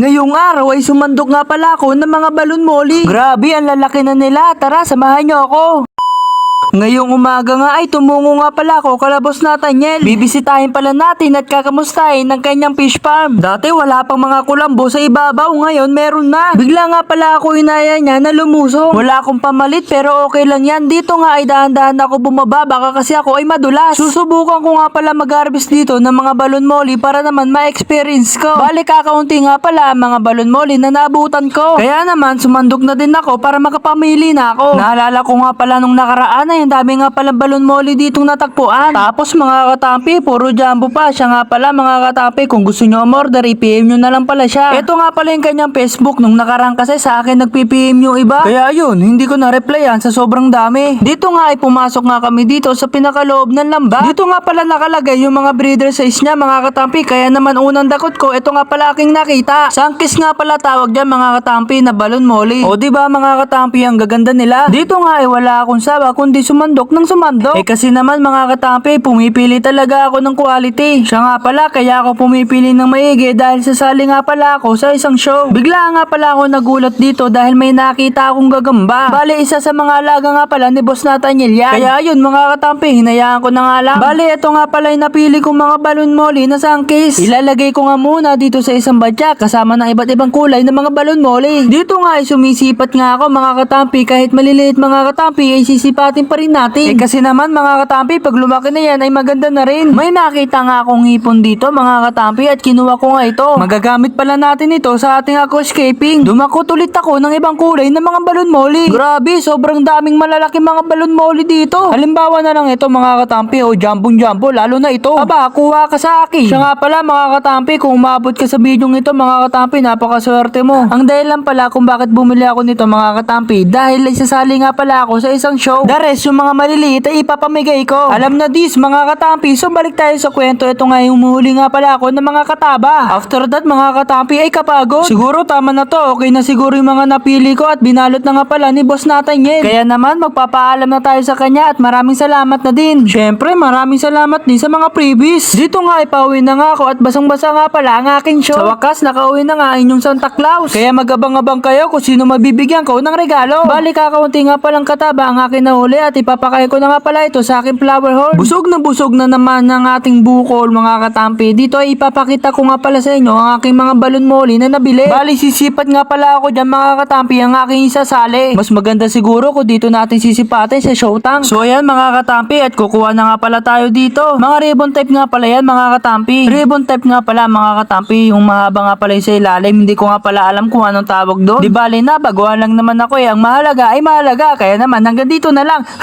Ngayong araw ay sumandok nga pala ako ng mga balon moli. Grabe, ang lalaki na nila. Tara, samahan niyo ako. Ngayong umaga nga ay tumungo nga pala ako kalabos na Tanyel. Bibisitahin pala natin at kakamustahin ng kanyang fish farm. Dati wala pang mga kulambo sa ibabaw, ngayon meron na. Bigla nga pala ako inaya niya na lumusong. Wala akong pamalit pero okay lang yan. Dito nga ay dahan-dahan ako bumaba baka kasi ako ay madulas. Susubukan ko nga pala mag-harvest dito ng mga balon molly para naman ma-experience ko. Bali kakaunti nga pala ang mga balon molly na naabutan ko. Kaya naman sumandok na din ako para makapamili na ako. Naalala ko nga pala nung nakaraan ay ang dami nga pala balon molly ditong natagpuan. Tapos mga katampi, puro jumbo pa. Siya nga pala mga katampi, kung gusto nyo umorder, i-PM nyo na lang pala siya. Ito nga pala yung kanyang Facebook nung nakaraan kasi sa akin nagpi-PM yung iba. Kaya yun, hindi ko na-replyan sa sobrang dami. Dito nga ay pumasok nga kami dito sa pinakaloob ng lamba. Dito nga pala nakalagay yung mga breeder size niya mga katampi. Kaya naman unang dakot ko, ito nga pala aking nakita. Sangkis nga pala tawag dyan mga katampi na balon molly. O ba mga katampi ang gaganda nila? Dito nga ay wala akong sawa kundi sumandok ng sumandok. Eh kasi naman mga katampi, pumipili talaga ako ng quality. Siya nga pala, kaya ako pumipili ng maigi dahil sasali nga pala ako sa isang show. Bigla nga pala ako nagulat dito dahil may nakita akong gagamba. Bale, isa sa mga alaga nga pala ni Boss Nathaniel yan. Kaya yun mga katampi, hinayaan ko na nga lang. Bale, ito nga pala yung napili kong mga balon molly na sangkis. Ilalagay ko nga muna dito sa isang badya kasama ng iba't ibang kulay ng mga balon molly. Dito nga ay sumisipat nga ako mga katampi kahit maliliit mga katampi ay sisipatin pa rin natin. Eh kasi naman mga katampi pag lumaki na yan ay maganda na rin. May nakita nga akong hipon dito mga katampi at kinuha ko nga ito. Magagamit pala natin ito sa ating aquascaping. Dumakot ulit ako ng ibang kulay ng mga balon molly. Grabe, sobrang daming malalaki mga balon molly dito. Halimbawa na lang ito mga katampi o jambong jumbo lalo na ito. Aba, kuha ka sa akin. Siya nga pala mga katampi kung umabot ka sa bidyong ito mga katampi napakaswerte mo. Ang dahilan pala kung bakit bumili ako nito mga katampi dahil isasali nga pala ako sa isang show. The rest yung mga maliliit ay ipapamigay ko. Alam na dis mga katampi so balik tayo sa kwento. Ito nga yung umuhuli nga pala ako ng mga kataba. After that mga katampi ay kapagod. Siguro tama na to. Okay na siguro yung mga napili ko at binalot na nga pala ni Boss Nathaniel. Kaya naman magpapaalam na tayo sa kanya at maraming salamat na din. Syempre maraming salamat din sa mga freebies. Dito nga ay pauwi na nga ako at basang-basa nga pala ang aking show. Sa wakas nakauwi na nga inyong Santa Claus. Kaya magabang-abang kayo kung sino mabibigyan ko ng regalo. Bali kakaunti nga palang kataba ang akin nahuli at ipapakain ko na nga pala ito sa aking flower horn. Busog na busog na naman ng ating bukol mga katampi. Dito ay ipapakita ko nga pala sa inyo ang aking mga balon molly na nabili. Bali sisipat nga pala ako dyan mga katampi ang aking isasali. Mas maganda siguro kung dito natin sisipatin sa showtang. So ayan mga katampi at kukuha na nga pala tayo dito. Mga ribbon type nga pala yan mga katampi. Ribbon type nga pala mga katampi. Yung mahaba nga pala yung sa ilalim. Hindi ko nga pala alam kung anong tawag doon. Di bali na baguhan lang naman ako eh. Ang mahalaga ay mahalaga. Kaya naman hanggang dito na lang.